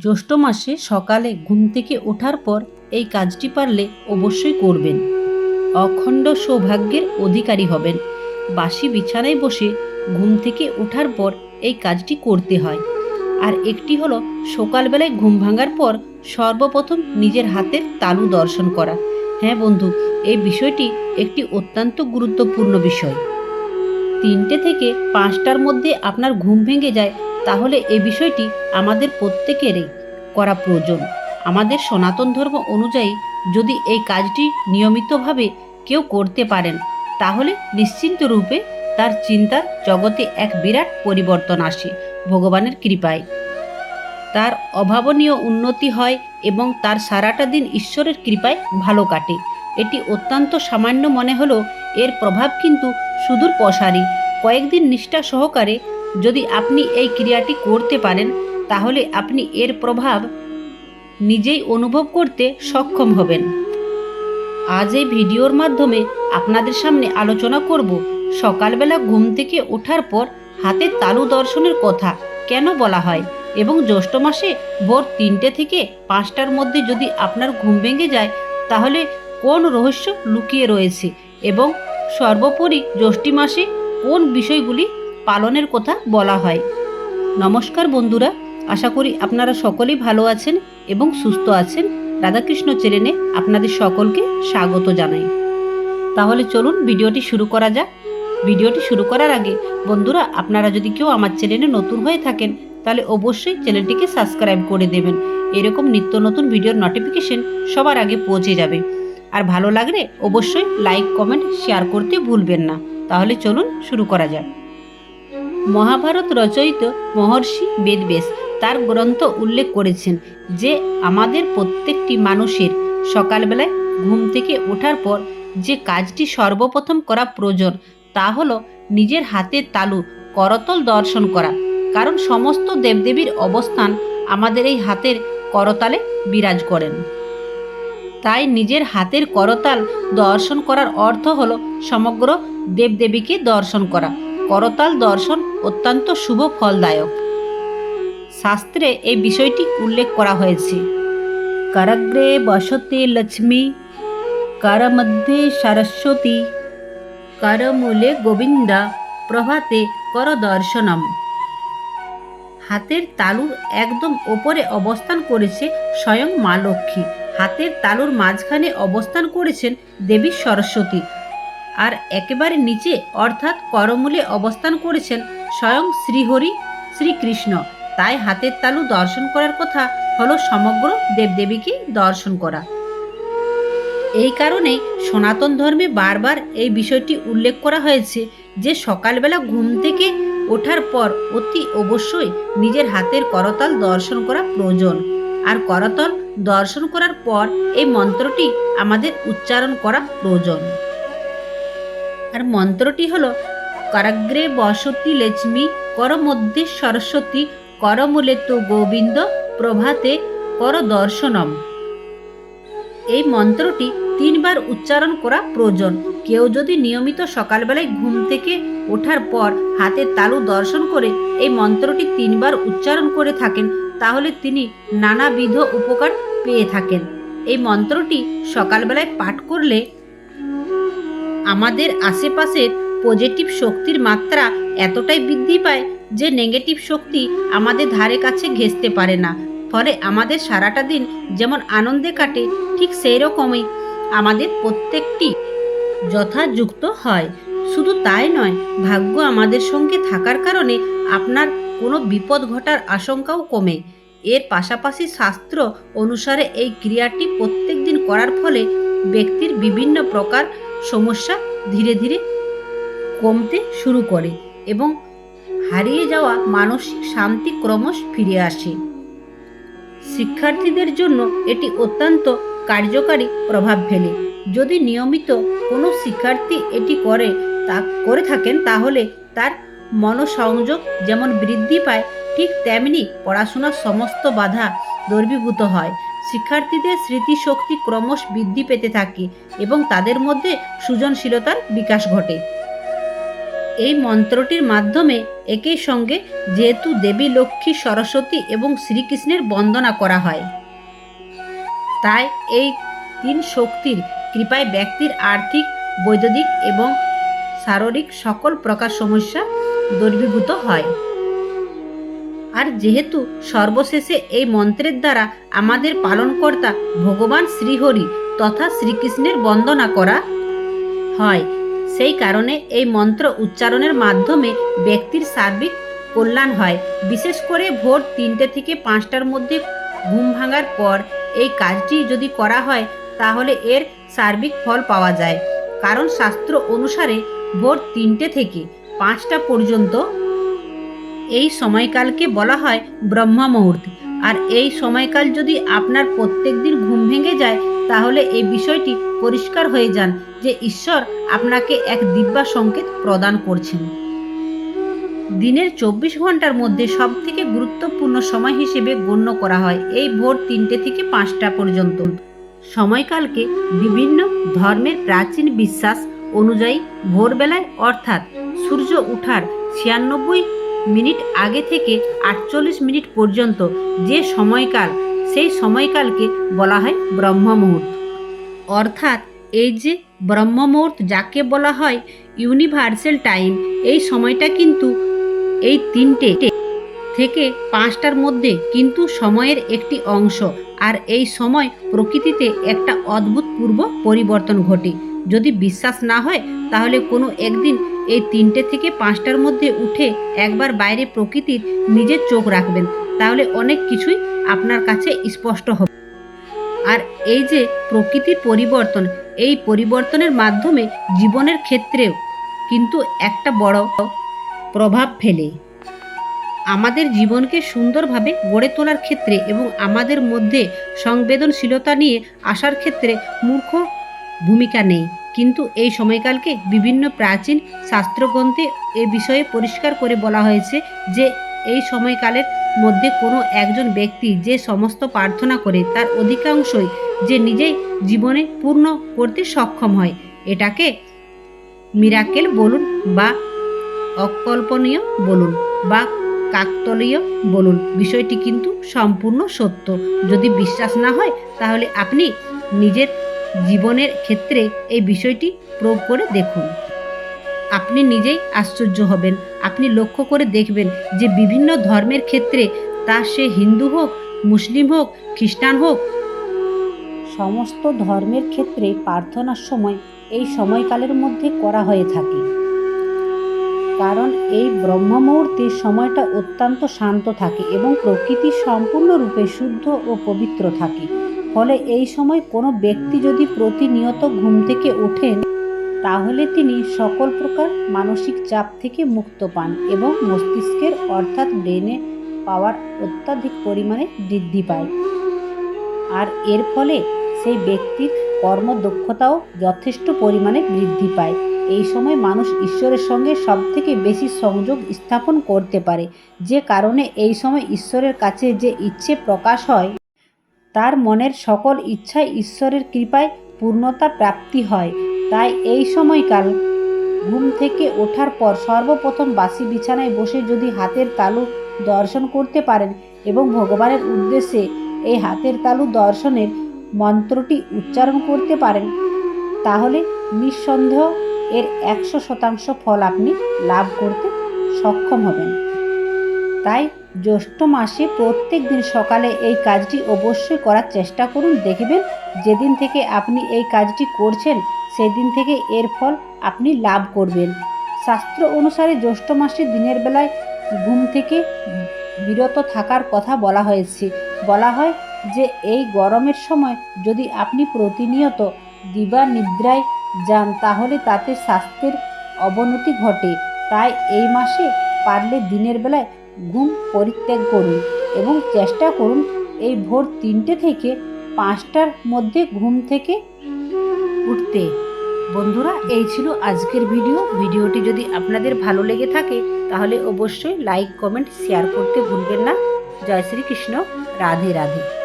জ্যৈষ্ঠ মাসে সকালে ঘুম থেকে ওঠার পর এই কাজটি পারলে অবশ্যই করবেন। অখণ্ড সৌভাগ্যের অধিকারী হবেন। বাসি বিছানায় বসে ঘুম থেকে ওঠার পর এই কাজটি করতে হয়। আর একটি হলো সকালবেলায় ঘুম ভাঙার পর সর্বপ্রথম নিজের হাতের তালু দর্শন করা। হ্যাঁ বন্ধু, এই বিষয়টি একটি অত্যন্ত গুরুত্বপূর্ণ বিষয়। তিনটে থেকে পাঁচটার মধ্যে আপনার ঘুম ভেঙে যায় তাহলে এই বিষয়টি আমাদের প্রত্যেকেরই করা প্রয়োজন। আমাদের সনাতন ধর্ম অনুযায়ী যদি এই কাজটি নিয়মিতভাবে কেউ করতে পারেন, তাহলে নিশ্চিন্ত রূপে তার চিন্তার জগতে এক বিরাট পরিবর্তন আসে ভগবানের কৃপায়। তার অভাবনীয় উন্নতি হয় এবং তার সারাটা দিন ঈশ্বরের কৃপায় ভালো কাটে। এটি অত্যন্ত সামান্য মনে হলেও এর প্রভাব কিন্তু সুদূর প্রসারী কয়েকদিন নিষ্ঠা সহকারে যদি আপনি এই ক্রিয়াটি করতে পারেন, তাহলে আপনি এর প্রভাব নিজেই অনুভব করতে সক্ষম হবেন। আজ এই ভিডিওর মাধ্যমে আপনাদের সামনে আলোচনা করব সকালবেলা ঘুম থেকে ওঠার পর হাতে তালু দর্শনের কথা কেন বলা হয় এবং জ্যৈষ্ঠ মাসে ভোর তিনটে থেকে পাঁচটার মধ্যে যদি আপনার ঘুম ভেঙে যায়, তাহলে কোন রহস্য লুকিয়ে রয়েছে এবং সর্বোপরি জ্যৈষ্ঠী মাসে কোন বিষয়গুলি পালনের কথা বলা হয়। নমস্কার বন্ধুরা, আশা করি আপনারা সকলেই ভালো আছেন এবং সুস্থ আছেন। রাধাকৃষ্ণ চ্যানেলে আপনাদের সকলকে স্বাগত জানাই। তাহলে চলুন ভিডিওটি শুরু করা যাক। ভিডিওটি শুরু করার আগে বন্ধুরা, আপনারা যদি কেউ আমার চ্যানেলে নতুন হয়ে থাকেন, তাহলে অবশ্যই চ্যানেলটিকে সাবস্ক্রাইব করে দেবেন। এরকম নিত্য নতুন ভিডিওর নোটিফিকেশন সবার আগে পৌঁছে যাবে। আর ভালো লাগলে অবশ্যই লাইক কমেন্ট শেয়ার করতে ভুলবেন না। তাহলে চলুন শুরু করা যাক। মহাভারত রচয়িত মহর্ষি বেদবেশ তার গ্রন্থ উল্লেখ করেছেন যে আমাদের প্রত্যেকটি মানুষের সকালবেলায় ঘুম থেকে ওঠার পর যে কাজটি সর্বপ্রথম করা প্রয়োজন তা হলো নিজের হাতের তালু করতল দর্শন করা। কারণ সমস্ত দেবদেবীর অবস্থান আমাদের এই হাতের করতালে বিরাজ করেন। তাই নিজের হাতের করতাল দর্শন করার অর্থ হলো সমগ্র দেবদেবীকে দর্শন করা। করতাল দর্শন অত্যন্ত শুভ ফলদায়ক। শাস্ত্রে এই বিষয়টি উল্লেখ করা হয়েছে। করগ্রে বসতে লক্ষ্মী, করমধ্যে সরস্বতী, করমূলে গোবিন্দা, প্রভাতে কর দর্শনম। হাতের তালুর একদম ওপরে অবস্থান করেছে স্বয়ং মা লক্ষ্মী। হাতের তালুর মাঝখানে অবস্থান করেছেন দেবী সরস্বতী। আর একেবারে নিচে অর্থাৎ করমূলে অবস্থান করেছেন স্বয়ং শ্রীহরি শ্রীকৃষ্ণ। তাই হাতের তালু দর্শন করার কথা হলো সমগ্র দেবদেবীকে দর্শন করা। এই কারণে সনাতন ধর্মে বারবার এই বিষয়টি উল্লেখ করা হয়েছে যে সকালবেলা ঘুম থেকে ওঠার পর অতি অবশ্যই নিজের হাতের করতাল দর্শন করা প্রয়োজন। আর করতল দর্শন করার পর এই মন্ত্রটি আমাদের উচ্চারণ করা প্রয়োজন। আর মন্ত্রটি হলো, করাগ্রে বসতি লেচমি কর মধ্যে সরস্বতী করমূলে তো গোবিন্দ, প্রভাতে কর দর্শনম। এই মন্ত্রটি তিনবার উচ্চারণ করা প্রয়োজন। কেউ যদি নিয়মিত সকালবেলায় ঘুম থেকে ওঠার পর হাতের তালু দর্শন করে এই মন্ত্রটি তিনবার উচ্চারণ করে থাকেন, তাহলে তিনি নানাবিধ উপকার পেয়ে থাকেন। এই মন্ত্রটি সকালবেলায় পাঠ করলে আমাদের আশেপাশের পজিটিভ শক্তির মাত্রা এতটাই বৃদ্ধি পায় যে নেগেটিভ শক্তি আমাদের ধারে কাছে ঘেঁচতে পারে না। ফলে আমাদের সারাটা দিন যেমন আনন্দে কাটে, ঠিক সেই রকমই আমাদের প্রত্যেকটি যথাযুক্ত হয়। শুধু তাই নয়, ভাগ্য আমাদের সঙ্গে থাকার কারণে আপনার কোনো বিপদ ঘটার আশঙ্কাও কমে। এর পাশাপাশি শাস্ত্র অনুসারে এই ক্রিয়াটি প্রত্যেক দিন করার ফলে ব্যক্তির বিভিন্ন প্রকার সমস্যা ধীরে ধীরে কমতে শুরু করে এবং হারিয়ে যাওয়া মানসিক শান্তি ক্রমশ ফিরে আসে। শিক্ষার্থীদের জন্য এটি অত্যন্ত কার্যকারী প্রভাব ফেলে। যদি নিয়মিত কোনো শিক্ষার্থী এটি করে তা করে থাকেন, তাহলে তার মনসংযোগ যেমন বৃদ্ধি পায়, ঠিক তেমনি পড়াশোনার সমস্ত বাধা দূরীভূত হয়। শিক্ষার্থীদের স্মৃতিশক্তি ক্রমশ বৃদ্ধি পেতে থাকে এবং তাদের মধ্যে সৃজনশীলতার বিকাশ ঘটে। এই মন্ত্রটির মাধ্যমে একই সঙ্গে যেহেতু দেবী, লক্ষ্মী, সরস্বতী এবং শ্রীকৃষ্ণের বন্দনা করা হয়। তাই এই তিন শক্তির কৃপায় ব্যক্তির আর্থিক, বৈদ্যুতিক এবং শারীরিক সকল প্রকার সমস্যা দূরীভূত হয়। আর যেহেতু সর্বশেষে এই মন্ত্রের দ্বারা আমাদের পালনকর্তা ভগবান শ্রীহরি তথা শ্রীকৃষ্ণের বন্দনা করা হয়, সেই কারণে এই মন্ত্র উচ্চারণের মাধ্যমে ব্যক্তির সার্বিক কল্যাণ হয়। বিশেষ করে ভোর তিনটে থেকে পাঁচটার মধ্যে ঘুম ভাঙার পর এই কাজটি যদি করা হয়, তাহলে এর সার্বিক ফল পাওয়া যায়। কারণ শাস্ত্র অনুসারে ভোর তিনটে থেকে পাঁচটা পর্যন্ত এই সময়কালকে বলা হয় ব্রহ্মা মুহূর্ত আর এই সময়কাল যদি আপনার প্রত্যেক দিন ঘুম ভেঙে যায়, তাহলে এই বিষয়টি পরিষ্কার হয়ে যান যে ঈশ্বর আপনাকে এক দিব্যা সংকেত প্রদান করছেন। দিনের চব্বিশ ঘণ্টার মধ্যে সব থেকে গুরুত্বপূর্ণ সময় হিসেবে গণ্য করা হয় এই ভোর তিনটে থেকে পাঁচটা পর্যন্ত। সময়কালকে বিভিন্ন ধর্মের প্রাচীন বিশ্বাস অনুযায়ী ভোরবেলায় অর্থাৎ সূর্য উঠার ছিয়ানব্বই মিনিট আগে থেকে আটচল্লিশ মিনিট পর্যন্ত যে সময়কাল, সেই সময়কালকে বলা হয় ব্রহ্ম মুহূর্ত অর্থাৎ এই যে ব্রহ্ম মুহূর্ত যাকে বলা হয় ইউনিভার্সাল টাইম এই সময়টা কিন্তু এই তিনটে থেকে পাঁচটার মধ্যে কিন্তু সময়ের একটি অংশ, আর এই সময় প্রকৃতিতে একটা অদ্ভুতপূর্ব পরিবর্তন ঘটে। যদি বিশ্বাস না হয়, তাহলে কোনো একদিন এই তিনটে থেকে পাঁচটার মধ্যে উঠে একবার বাইরে প্রকৃতির নিজের চোখ রাখবেন, তাহলে অনেক কিছুই আপনার কাছে স্পষ্ট হবে। আর এই যে প্রকৃতির পরিবর্তন, এই পরিবর্তনের মাধ্যমে জীবনের ক্ষেত্রেও কিন্তু একটা বড় প্রভাব ফেলে। আমাদের জীবনকে সুন্দরভাবে গড়ে তোলার ক্ষেত্রে এবং আমাদের মধ্যে সংবেদনশীলতা নিয়ে আসার ক্ষেত্রে মূর্খ ভূমিকা নেই। কিন্তু এই সময়কালকে বিভিন্ন প্রাচীন শাস্ত্রগ্রন্থে এ বিষয়ে পরিষ্কার করে বলা হয়েছে যে এই সময়কালের মধ্যে কোনো একজন ব্যক্তি যে সমস্ত প্রার্থনা করে তার অধিকাংশই যে নিজেই জীবনে পূর্ণ করতে সক্ষম হয়। এটাকে মিরাকেল বলুন বা অকল্পনীয় বলুন বা কাকতলীয় বলুন। বিষয়টি কিন্তু সম্পূর্ণ সত্য। যদি বিশ্বাস না হয়, তাহলে আপনি নিজের জীবনের ক্ষেত্রে এই বিষয়টি প্রয়োগ করে দেখুন। আপনি নিজেই আশ্চর্য হবেন। আপনি লক্ষ্য করে দেখবেন যে বিভিন্ন ধর্মের ক্ষেত্রে তা সে হিন্দু হোক, মুসলিম হোক, খ্রিস্টান হোক, সমস্ত ধর্মের ক্ষেত্রে প্রার্থনার সময় এই সময়কালের মধ্যে করা হয়ে থাকে। কারণ এই ব্রহ্ম মুহূর্তে সময়টা অত্যন্ত শান্ত থাকে এবং প্রকৃতি সম্পূর্ণরূপে শুদ্ধ ও পবিত্র থাকে। ফলে এই সময় কোনো ব্যক্তি যদি প্রতিনিয়ত ঘুম থেকে ওঠেন, তাহলে তিনি সকল প্রকার মানসিক চাপ থেকে মুক্ত পান এবং মস্তিষ্কের অর্থাৎ ব্রেনে পাওয়ার অত্যাধিক পরিমাণে বৃদ্ধি পায়। আর এর ফলে সেই ব্যক্তির কর্মদক্ষতাও যথেষ্ট পরিমাণে বৃদ্ধি পায়। এই সময় মানুষ ঈশ্বরের সঙ্গে সবথেকে বেশি সংযোগ স্থাপন করতে পারে। যে কারণে এই সময় ঈশ্বরের কাছে যে ইচ্ছে প্রকাশ হয় তার মনের সকল ইচ্ছাই ঈশ্বরের কৃপায় পূর্ণতা প্রাপ্তি হয়। তাই এই সময়কাল ঘুম থেকে ওঠার পর সর্বপ্রথম বাসি বিছানায় বসে যদি হাতের তালু দর্শন করতে পারেন এবং ভগবানের উদ্দেশ্যে এই হাতের তালু দর্শনের মন্ত্রটি উচ্চারণ করতে পারেন, তাহলে নিঃসন্দেহ এর একশো শতাংশ ফল আপনি লাভ করতে সক্ষম হবেন। তাই জ্যৈষ্ঠ মাসে প্রত্যেক দিন সকালে এই কাজটি অবশ্যই করার চেষ্টা করুন। দেখবেন যেদিন থেকে আপনি এই কাজটি করছেন, সেদিন থেকে এর ফল আপনি লাভ করবেন। শাস্ত্র অনুসারে জ্যৈষ্ঠ মাসে দিনের বেলায় ঘুম থেকে বিরত থাকার কথা বলা হয়েছে। বলা হয় যে, এই গরমের সময় যদি আপনি প্রতিনিয়ত দিবা নিদ্রায় যান, তাহলে তাতে স্বাস্থ্যের অবনতি ঘটে। তাই এই মাসে পারলে দিনের বেলায় ঘুম পরিত্যাগ করুন এবং চেষ্টা করুন এই ভোর তিনটে থেকে পাঁচটার মধ্যে ঘুম থেকে উঠতে। বন্ধুরা, এই ছিল আজকের ভিডিও। ভিডিওটি যদি আপনাদের ভালো লেগে থাকে, তাহলে অবশ্যই লাইক, কমেন্ট, শেয়ার করতে ভুলবেন না। জয় শ্রীকৃষ্ণ। রাধে রাধে।